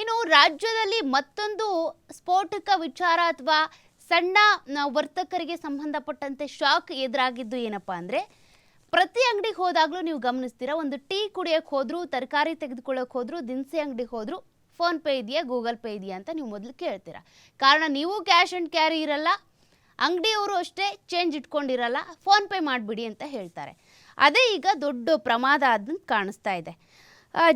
ಇನ್ನು ರಾಜ್ಯದಲ್ಲಿ ಮತ್ತೊಂದು ಸ್ಫೋಟಕ ವಿಚಾರ ಅಥವಾ ಸಣ್ಣ ವರ್ತಕರಿಗೆ ಸಂಬಂಧಪಟ್ಟಂತೆ ಶಾಕ್ ಎದುರಾಗಿದ್ದು ಏನಪ್ಪಾ ಅಂದ್ರೆ, ಪ್ರತಿ ಅಂಗಡಿಗೆ ಹೋದಾಗಲೂ ನೀವು ಗಮನಿಸ್ತೀರಾ, ಒಂದು ಟೀ ಕುಡಿಯೋಕೆ ಹೋದ್ರು, ತರಕಾರಿ ತೆಗೆದುಕೊಳ್ಳೋಕೆ ಹೋದ್ರು, ದಿನಸಿ ಅಂಗಡಿಗೆ ಹೋದ್ರು, ಫೋನ್ ಪೇ ಇದೆಯಾ, ಗೂಗಲ್ ಪೇ ಇದೆಯಾ ಅಂತ ನೀವು ಮೊದಲು ಕೇಳ್ತೀರಾ. ಕಾರಣ ನೀವು ಕ್ಯಾಶ್ ಆ್ಯಂಡ್ ಕ್ಯಾರಿ ಇರಲ್ಲ, ಅಂಗಡಿಯವರು ಅಷ್ಟೇ ಚೇಂಜ್ ಇಟ್ಕೊಂಡಿರಲ್ಲ, ಫೋನ್ ಪೇ ಮಾಡಿಬಿಡಿ ಅಂತ ಹೇಳ್ತಾರೆ. ಅದೇ ಈಗ ದೊಡ್ಡ ಪ್ರಮಾದ ಆದಂಗೆ ಕಾಣಿಸ್ತಾ ಇದೆ.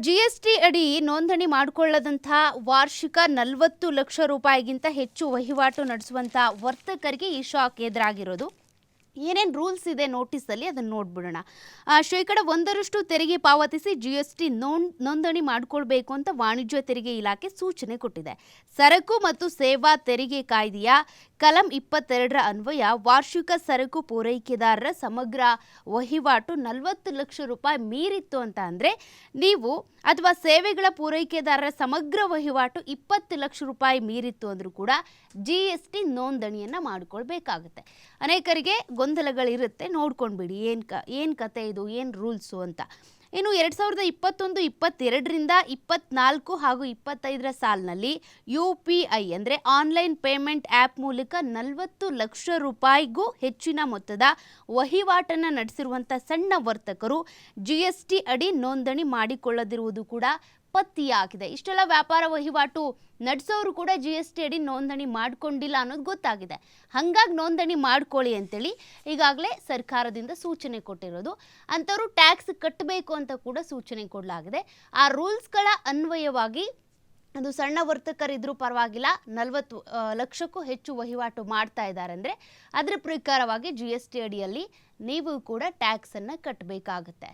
ಜಿ ಎಸ್ ಟಿ ಅಡಿ ನೋಂದಣಿ ಮಾಡಿಕೊಳ್ಳದಂಥ ವಾರ್ಷಿಕ ನಲವತ್ತು ಲಕ್ಷ ರೂಪಾಯಿಗಿಂತ ಹೆಚ್ಚು ವಹಿವಾಟು ನಡೆಸುವಂಥ ವರ್ತಕರಿಗೆ ಈ ಶಾಕ್ ಎದುರಾಗಿರೋದು. ಏನೇನು ರೂಲ್ಸ್ ಇದೆ ನೋಟಿಸಲ್ಲಿ ಅದನ್ನು ನೋಡ್ಬಿಡೋಣ. ಶೇಕಡ ಒಂದರಷ್ಟು ತೆರಿಗೆ ಪಾವತಿಸಿ ಜಿ ಎಸ್ ಟಿ ನೋಂದಣಿ ಮಾಡಿಕೊಳ್ಬೇಕು ಅಂತ ವಾಣಿಜ್ಯ ತೆರಿಗೆ ಇಲಾಖೆ ಸೂಚನೆ ಕೊಟ್ಟಿದೆ. ಸರಕು ಮತ್ತು ಸೇವಾ ತೆರಿಗೆ ಕಾಯ್ದೆಯ ಕಲಂ ಇಪ್ಪತ್ತೆರಡರ ಅನ್ವಯ ವಾರ್ಷಿಕ ಸರಕು ಪೂರೈಕೆದಾರರ ಸಮಗ್ರ ವಹಿವಾಟು ನಲವತ್ತು ಲಕ್ಷ ರೂಪಾಯಿ ಮೀರಿತ್ತು ಅಂತ ಅಂದರೆ ನೀವು ಅಥವಾ ಸೇವೆಗಳ ಪೂರೈಕೆದಾರರ ಸಮಗ್ರ ವಹಿವಾಟು ಇಪ್ಪತ್ತು ಲಕ್ಷ ರೂಪಾಯಿ ಮೀರಿತ್ತು ಅಂದರೂ ಕೂಡ ಜಿ ಎಸ್ ಟಿ ನೋಂದಣಿಯನ್ನು ಮಾಡಿಕೊಳ್ಬೇಕಾಗುತ್ತೆ. ಅನೇಕರಿಗೆ ಗೊಂದಲಗಳಿರುತ್ತೆ, ನೋಡ್ಕೊಂಡ್ಬಿಡಿ ಏನು ಕ, ಏನು ಕತೆ ಇದು, ಏನು ರೂಲ್ಸು ಅಂತ. ಇನ್ನು ಎರಡು ಸಾವಿರದ ಇಪ್ಪತ್ತೊಂದು, ಇಪ್ಪತ್ತೆರಡರಿಂದ ಇಪ್ಪತ್ನಾಲ್ಕು ಹಾಗೂ ಇಪ್ಪತ್ತೈದರ ಸಾಲಿನಲ್ಲಿ ಯು ಪಿ ಐ ಅಂದರೆ ಆನ್ಲೈನ್ ಪೇಮೆಂಟ್ ಆ್ಯಪ್ ಮೂಲಕ ನಲವತ್ತು ಲಕ್ಷ ರೂಪಾಯಿಗೂ ಹೆಚ್ಚಿನ ಮೊತ್ತದ ವಹಿವಾಟನ್ನು ನಡೆಸಿರುವಂಥ ಸಣ್ಣ ವರ್ತಕರು ಜಿ ಎಸ್ ಟಿ ಅಡಿ ನೋಂದಣಿ ಮಾಡಿಕೊಳ್ಳದಿರುವುದು ಕೂಡ ಪತ್ತೆಯಾಗಿದೆ ಇಷ್ಟೆಲ್ಲ ವ್ಯಾಪಾರ ವಹಿವಾಟು ನಡೆಸೋರು ಕೂಡ ಜಿ ಎಸ್ ಟಿ ಅಡಿ ನೋಂದಣಿ ಮಾಡ್ಕೊಂಡಿಲ್ಲ ಅನ್ನೋದು ಗೊತ್ತಾಗಿದೆ. ಹಾಗಾಗಿ ನೋಂದಣಿ ಮಾಡ್ಕೊಳ್ಳಿ ಅಂತೇಳಿ ಈಗಾಗಲೇ ಸರ್ಕಾರದಿಂದ ಸೂಚನೆ ಕೊಟ್ಟಿರೋದು. ಅಂಥವ್ರು ಟ್ಯಾಕ್ಸ್ ಕಟ್ಟಬೇಕು ಅಂತ ಕೂಡ ಸೂಚನೆ ಕೊಡಲಾಗಿದೆ. ಆ ರೂಲ್ಸ್ಗಳ ಅನ್ವಯವಾಗಿ ಅದು ಸಣ್ಣ ವರ್ತಕರಿದ್ದರೂ ಪರವಾಗಿಲ್ಲ, ನಲವತ್ತು ಲಕ್ಷಕ್ಕೂ ಹೆಚ್ಚು ವಹಿವಾಟು ಮಾಡ್ತಾ ಇದ್ದಾರೆ ಅಂದರೆ ಅದರ ಪ್ರಕಾರವಾಗಿ ಜಿ ಎಸ್ ಟಿ ಅಡಿಯಲ್ಲಿ ನೀವು ಕೂಡ ಟ್ಯಾಕ್ಸನ್ನು ಕಟ್ಟಬೇಕಾಗುತ್ತೆ